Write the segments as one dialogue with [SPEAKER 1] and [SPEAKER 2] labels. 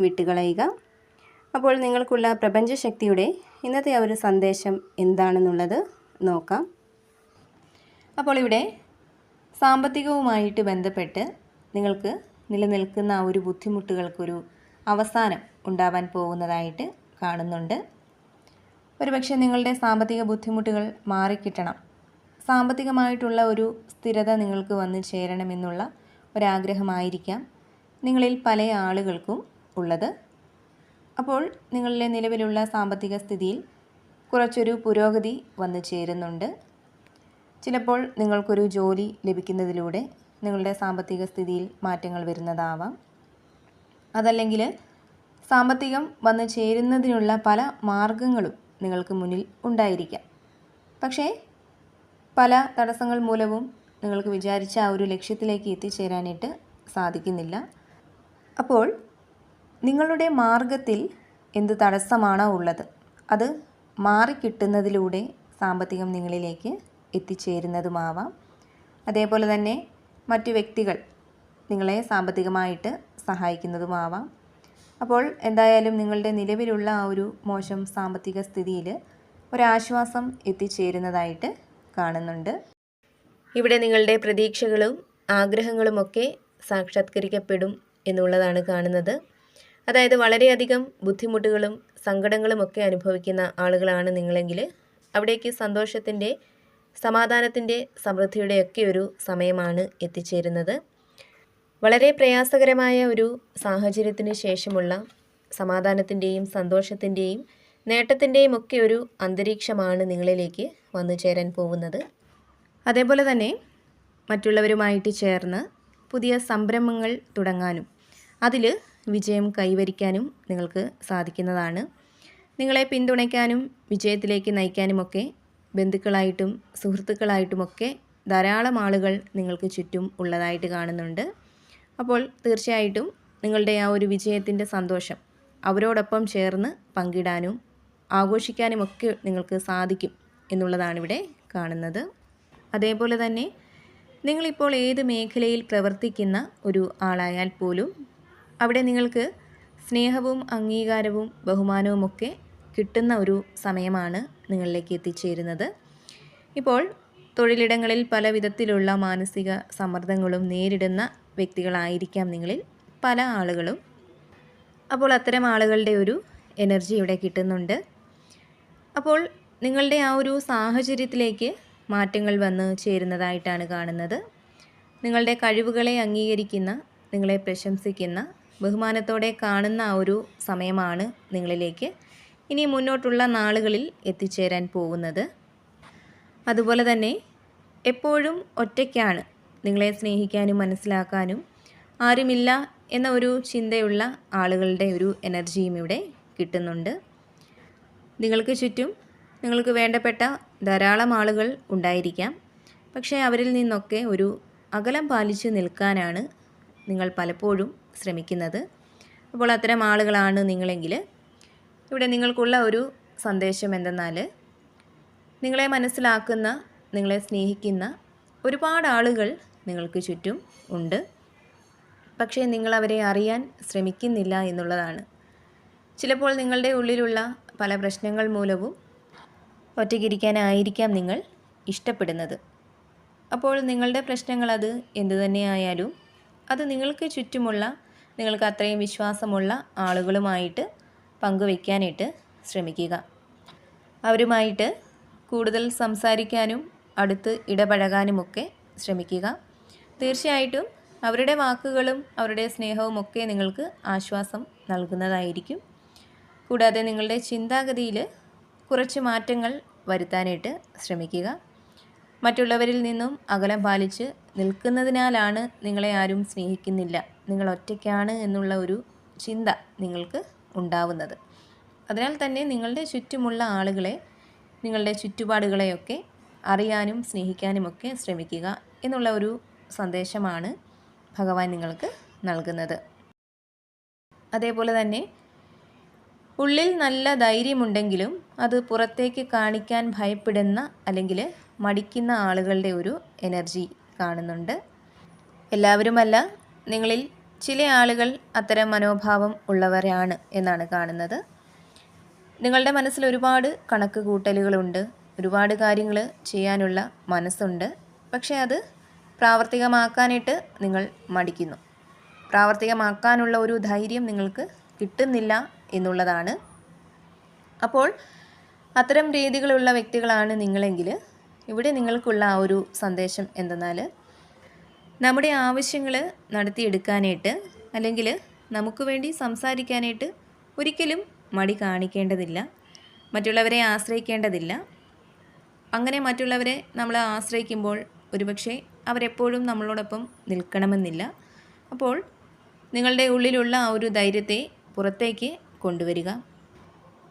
[SPEAKER 1] വിട്ടുകളയുക അപ്പോൾ നിങ്ങൾക്കുള്ള പ്രപഞ്ചശക്തിയുടെ ഇന്നത്തെ ഒരു സന്ദേശം എന്താണെന്നുള്ളത് നോക്കാം. അപ്പോൾ ഇവിടെ സാമ്പത്തികവുമായിട്ട് ബന്ധപ്പെട്ട് നിങ്ങൾക്ക് നിലനിൽക്കുന്ന ആ ഒരു ബുദ്ധിമുട്ടുകൾക്കൊരു അവസാനം ഉണ്ടാവാൻ പോകുന്നതായിട്ട് കാണുന്നുണ്ട്. ഒരുപക്ഷെ നിങ്ങളുടെ സാമ്പത്തിക ബുദ്ധിമുട്ടുകൾ മാറിക്കിട്ടണം. സാമ്പത്തികമായിട്ടുള്ള ഒരു സ്ഥിരത നിങ്ങൾക്ക് വന്നു ചേരണമെന്നുള്ള ഒരാഗ്രഹമായിരിക്കാം. നിങ്ങളിൽ പല ആളുകൾക്കും ഉള്ളത്. അപ്പോൾ നിങ്ങളിലെ നിലവിലുള്ള സാമ്പത്തിക സ്ഥിതിയിൽ കുറച്ചൊരു പുരോഗതി വന്നു ചേരുന്നുണ്ട്. ചിലപ്പോൾ നിങ്ങൾക്കൊരു ജോലി ലഭിക്കുന്നതിലൂടെ നിങ്ങളുടെ സാമ്പത്തിക സ്ഥിതിയിൽ മാറ്റങ്ങൾ വരുന്നതാവാം. അതല്ലെങ്കിൽ സാമ്പത്തികം വന്നു ചേരുന്നതിനുള്ള പല മാർഗങ്ങളും നിങ്ങൾക്ക് മുന്നിൽ ഉണ്ടായിരിക്കാം. പക്ഷേ പല തടസ്സങ്ങൾ മൂലവും നിങ്ങൾക്ക് വിചാരിച്ച ആ ഒരു ലക്ഷ്യത്തിലേക്ക് എത്തിച്ചേരാനായിട്ട് സാധിക്കുന്നില്ല. അപ്പോൾ നിങ്ങളുടെ മാർഗത്തിൽ എന്ത് തടസ്സമാണോ ഉള്ളത് അത് മാറിക്കിട്ടുന്നതിലൂടെ സാമ്പത്തികം നിങ്ങളിലേക്ക് എത്തിച്ചേരുന്നതുമാവാം. അതേപോലെ തന്നെ മറ്റു വ്യക്തികൾ നിങ്ങളെ സാമ്പത്തികമായിട്ട് സഹായിക്കുന്നതുമാവാം. അപ്പോൾ എന്തായാലും നിങ്ങളുടെ നിലവിലുള്ള ആ ഒരു മോശം സാമ്പത്തിക സ്ഥിതിയിൽ ഒരാശ്വാസം എത്തിച്ചേരുന്നതായിട്ട് കാണുന്നുണ്ട്. ഇവിടെ നിങ്ങളുടെ പ്രതീക്ഷകളും ആഗ്രഹങ്ങളുമൊക്കെ സാക്ഷാത്കരിക്കപ്പെടും എന്നുള്ളതാണ് കാണുന്നത്. അതായത് വളരെയധികം ബുദ്ധിമുട്ടുകളും സങ്കടങ്ങളും ഒക്കെ അനുഭവിക്കുന്ന ആളുകളാണ് നിങ്ങളെങ്കിൽ അവിടേക്ക് സന്തോഷത്തിന്റെ സമാധാനത്തിന്റെ സമൃദ്ധിയുടെ ഒക്കെ ഒരു സമയമാണ് എത്തിച്ചേരുന്നത്. വളരെ പ്രയാസകരമായ ഒരു സാഹചര്യത്തിന് ശേഷമുള്ള സമാധാനത്തിന്റെയും സന്തോഷത്തിന്റെയും നേട്ടത്തിന്റെയും ഒക്കെ ഒരു അന്തരീക്ഷമാണ് നിങ്ങളിലേക്ക് വന്നു ചേരാൻ പോകുന്നത്. അതേപോലെ തന്നെ മറ്റുള്ളവരുമായിട്ട് ചേർന്ന് പുതിയ സംരംഭങ്ങൾ തുടങ്ങാനും. അതിൽ വിജയം കൈവരിക്കാനും നിങ്ങൾക്ക് സാധിക്കുന്നതാണ്. നിങ്ങളെ പിന്തുണയ്ക്കാനും വിജയത്തിലേക്ക് നയിക്കാനുമൊക്കെ ബന്ധുക്കളായിട്ടും സുഹൃത്തുക്കളായിട്ടുമൊക്കെ ധാരാളം ആളുകൾ നിങ്ങൾക്ക് ചുറ്റും ഉള്ളതായിട്ട് കാണുന്നുണ്ട്. അപ്പോൾ തീർച്ചയായിട്ടും നിങ്ങളുടെ ആ ഒരു വിജയത്തിന്റെ സന്തോഷം അവരോടൊപ്പം ചേർന്ന് പങ്കിടാനും ആഘോഷിക്കാനുമൊക്കെ നിങ്ങൾക്ക് സാധിക്കും എന്നുള്ളതാണ് ഇവിടെ കാണുന്നത്. അതേപോലെ തന്നെ നിങ്ങളിപ്പോൾ ഏത് മേഖലയിൽ പ്രവർത്തിക്കുന്ന ഒരു ആളായാൽ പോലും അവിടെ നിങ്ങൾക്ക് സ്നേഹവും അംഗീകാരവും ബഹുമാനവുമൊക്കെ കിട്ടുന്ന ഒരു സമയമാണ് നിങ്ങളിലേക്ക് എത്തിച്ചേരുന്നത്. ഇപ്പോൾ തൊഴിലിടങ്ങളിൽ പല വിധത്തിലുള്ള മാനസിക സമ്മർദ്ദങ്ങളും നേരിടുന്ന വ്യക്തികളായിരിക്കാം നിങ്ങളിൽ പല ആളുകളും. അപ്പോൾ അത്തരം ആളുകളുടെ ഒരു എനർജി ഇവിടെ കിട്ടുന്നുണ്ട്. അപ്പോൾ നിങ്ങളുടെ ആ ഒരു സാഹചര്യത്തിലേക്ക് മാറ്റങ്ങൾ വന്ന് ചേരുന്നതായിട്ടാണ് കാണുന്നത്. നിങ്ങളുടെ കഴിവുകളെ അംഗീകരിക്കുന്ന നിങ്ങളെ പ്രശംസിക്കുന്ന ബഹുമാനത്തോടെ കാണുന്ന ആ ഒരു സമയമാണ് നിങ്ങളിലേക്ക് ഇനി മുന്നോട്ടുള്ള നാളുകളിൽ എത്തിച്ചേരാൻ പോകുന്നത്. അതുപോലെ തന്നെ എപ്പോഴും ഒറ്റയ്ക്കാണ് നിങ്ങളെ സ്നേഹിക്കാനും മനസ്സിലാക്കാനും ആരുമില്ല എന്ന ഒരു ചിന്തയുള്ള ആളുകളുടെ ഒരു എനർജിയും ഇവിടെ കിട്ടുന്നുണ്ട്. നിങ്ങൾക്ക് ചുറ്റും നിങ്ങൾക്ക് വേണ്ടപ്പെട്ട ധാരാളം ആളുകൾ ഉണ്ടായിരിക്കാം. പക്ഷേ അവരിൽ നിന്നൊക്കെ ഒരു അകലം പാലിച്ച് നിൽക്കാനാണ് നിങ്ങൾ പലപ്പോഴും ശ്രമിക്കുന്നത്. അപ്പോൾ അത്തരം ആളുകളാണ് നിങ്ങളെങ്കിൽ. ഇവിടെ നിങ്ങൾക്കുള്ള ഒരു സന്ദേശം എന്തെന്നാൽ നിങ്ങളെ മനസ്സിലാക്കുന്ന നിങ്ങളെ സ്നേഹിക്കുന്ന ഒരുപാട് ആളുകൾ നിങ്ങൾക്ക് ചുറ്റും ഉണ്ട്. പക്ഷേ നിങ്ങൾ അവരെ അറിയാൻ ശ്രമിക്കുന്നില്ല എന്നുള്ളതാണ്. ചിലപ്പോൾ നിങ്ങളുടെ ഉള്ളിലുള്ള പല പ്രശ്നങ്ങൾ മൂലവും ഒറ്റയ്ക്കിരിക്കാനായിരിക്കാം നിങ്ങൾ ഇഷ്ടപ്പെടുന്നത്. അപ്പോൾ നിങ്ങളുടെ പ്രശ്നങ്ങൾ അത് എന്തു തന്നെയായാലും അത് നിങ്ങൾക്ക് ചുറ്റുമുള്ള നിങ്ങൾക്ക് അത്രയും വിശ്വാസമുള്ള ആളുകളുമായിട്ട് പങ്കുവയ്ക്കാനായിട്ട് ശ്രമിക്കുക. അവരുമായിട്ട് കൂടുതൽ സംസാരിക്കാനും അടുത്ത് ഇടപഴകാനുമൊക്കെ ശ്രമിക്കുക. തീർച്ചയായിട്ടും അവരുടെ വാക്കുകളും അവരുടെ സ്നേഹവും ഒക്കെ നിങ്ങൾക്ക് ആശ്വാസം നൽകുന്നതായിരിക്കും. കൂടാതെ നിങ്ങളുടെ ചിന്താഗതിയിൽ കുറച്ച് മാറ്റങ്ങൾ വരുത്താനായിട്ട് ശ്രമിക്കുക. മറ്റുള്ളവരിൽ നിന്നും അകലം പാലിച്ച് നിൽക്കുന്നതിനാലാണ് നിങ്ങളെ ആരും സ്നേഹിക്കുന്നില്ല. നിങ്ങൾ ഒറ്റയ്ക്കാണ് എന്നുള്ള ഒരു ചിന്ത നിങ്ങൾക്ക് ഉണ്ടാവുന്നത്. അതിനാൽ തന്നെ നിങ്ങളുടെ ചുറ്റുമുള്ള ആളുകളെ നിങ്ങളുടെ ചുറ്റുപാടുകളെയൊക്കെ അറിയാനും സ്നേഹിക്കാനുമൊക്കെ ശ്രമിക്കുക എന്നുള്ള ഒരു സന്ദേശമാണ് ഭഗവാൻ നിങ്ങൾക്ക് നൽകുന്നത്. അതേപോലെ തന്നെ ഉള്ളിൽ നല്ല ധൈര്യമുണ്ടെങ്കിലും അത് പുറത്തേക്ക് കാണിക്കാൻ ഭയപ്പെടുന്ന അല്ലെങ്കിൽ മടിക്കുന്ന ആളുകളുടെ ഒരു എനർജി കാണുന്നുണ്ട്. എല്ലാവരുമല്ല നിങ്ങളിൽ ചില ആളുകൾ അത്തരം മനോഭാവം ഉള്ളവരാണ് എന്നാണ് കാണുന്നത്. നിങ്ങളുടെ മനസ്സിൽ ഒരുപാട് കണക്ക് കൂട്ടലുകളുണ്ട് ഒരുപാട് കാര്യങ്ങൾ ചെയ്യാനുള്ള മനസ്സുണ്ട്. പക്ഷേ അത് പ്രാവർത്തികമാക്കാനായിട്ട് നിങ്ങൾ മടിക്കുന്നു. പ്രാവർത്തികമാക്കാനുള്ള ഒരു ധൈര്യം നിങ്ങൾക്ക് കിട്ടുന്നില്ല എന്നുള്ളതാണ്. അപ്പോൾ അത്തരം രീതികളുള്ള വ്യക്തികളാണ് നിങ്ങളെങ്കിൽ ഇവിടെ നിങ്ങൾക്കുള്ള ആ ഒരു സന്ദേശം എന്തെന്നാൽ നമ്മുടെ ആവശ്യങ്ങൾ നടത്തിയെടുക്കാനായിട്ട് അല്ലെങ്കിൽ നമുക്ക് വേണ്ടി സംസാരിക്കാനായിട്ട് ഒരിക്കലും മടി കാണിക്കേണ്ടതില്ല. മറ്റുള്ളവരെ ആശ്രയിക്കേണ്ടതില്ല. അങ്ങനെ മറ്റുള്ളവരെ നമ്മൾ ആശ്രയിക്കുമ്പോൾ ഒരുപക്ഷെ അവരെപ്പോഴും നമ്മളോടൊപ്പം നിൽക്കണമെന്നില്ല. അപ്പോൾ നിങ്ങളുടെ ഉള്ളിലുള്ള ആ ഒരു ധൈര്യത്തെ പുറത്തേക്ക് കൊണ്ടുവരിക.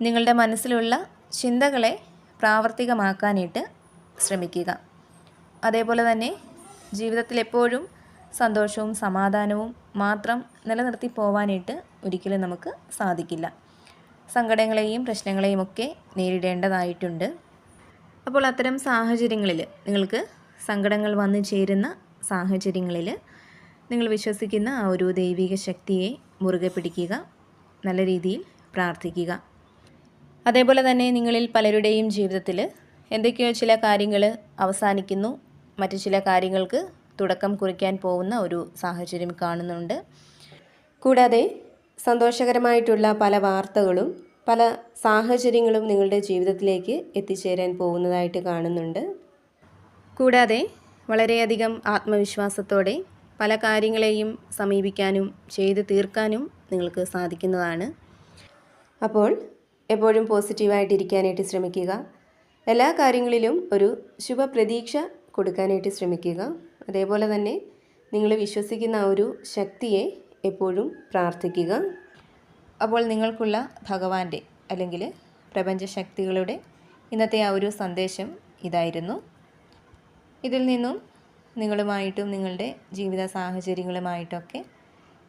[SPEAKER 1] നിങ്ങളുടെ മനസ്സിലുള്ള ചിന്തകളെ പ്രാവർത്തികമാക്കാനായിട്ട് ശ്രമിക്കുക. അതേപോലെ തന്നെ ജീവിതത്തിൽ എപ്പോഴും സന്തോഷവും സമാധാനവും മാത്രം നിലനിർത്തി പോവാനായിട്ട് ഒരിക്കലും നമുക്ക് സാധിക്കില്ല. സങ്കടങ്ങളെയും പ്രശ്നങ്ങളെയും ഒക്കെ നേരിടേണ്ടതായിട്ടുണ്ട്. അപ്പോൾ അത്തരം സാഹചര്യങ്ങളിൽ നിങ്ങൾക്ക് സങ്കടങ്ങൾ വന്നു ചേരുന്ന സാഹചര്യങ്ങളിൽ നിങ്ങൾ വിശ്വസിക്കുന്ന ആ ഒരു ദൈവിക ശക്തിയെ മുറുകെ പിടിക്കുക നല്ല രീതിയിൽ പ്രാർത്ഥിക്കുക. അതേപോലെ തന്നെ നിങ്ങളിൽ പലരുടെയും ജീവിതത്തിൽ എന്തൊക്കെയോ ചില കാര്യങ്ങൾ അവസാനിക്കുന്നു. മറ്റു ചില കാര്യങ്ങൾക്ക് തുടക്കം കുറിക്കാൻ പോകുന്ന ഒരു സാഹചര്യം കാണുന്നുണ്ട്. കൂടാതെ സന്തോഷകരമായിട്ടുള്ള പല വാർത്തകളും പല സാഹചര്യങ്ങളും നിങ്ങളുടെ ജീവിതത്തിലേക്ക് എത്തിച്ചേരാൻ പോകുന്നതായിട്ട് കാണുന്നുണ്ട്. കൂടാതെ വളരെയധികം ആത്മവിശ്വാസത്തോടെ പല കാര്യങ്ങളെയും സമീപിക്കാനും ചെയ്തു തീർക്കാനും നിങ്ങൾക്ക് സാധിക്കുന്നതാണ്. അപ്പോൾ എപ്പോഴും പോസിറ്റീവായിട്ടിരിക്കാനായിട്ട് ശ്രമിക്കുക. എല്ലാ കാര്യങ്ങളിലും ഒരു ശുഭപ്രതീക്ഷ കൊടുക്കാനായിട്ട് ശ്രമിക്കുക. അതേപോലെ തന്നെ നിങ്ങൾ വിശ്വസിക്കുന്ന ആ ഒരു ശക്തിയെ എപ്പോഴും പ്രാർത്ഥിക്കുക. അപ്പോൾ നിങ്ങൾക്കുള്ള ഭഗവാന്റെ അല്ലെങ്കിൽ പ്രപഞ്ചശക്തികളുടെ ഇന്നത്തെ ആ ഒരു സന്ദേശം ഇതായിരുന്നു. ഇതിൽ നിന്നും നിങ്ങളുമായിട്ടും നിങ്ങളുടെ ജീവിത സാഹചര്യങ്ങളുമായിട്ടൊക്കെ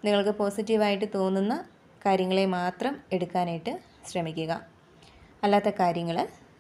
[SPEAKER 1] നിങ്ങൾക്ക് പോസിറ്റീവായിട്ട് തോന്നുന്ന കാര്യങ്ങളെ മാത്രം എടുക്കാനായിട്ട് ശ്രമിക്കുക. അല്ലാത്ത കാര്യങ്ങൾ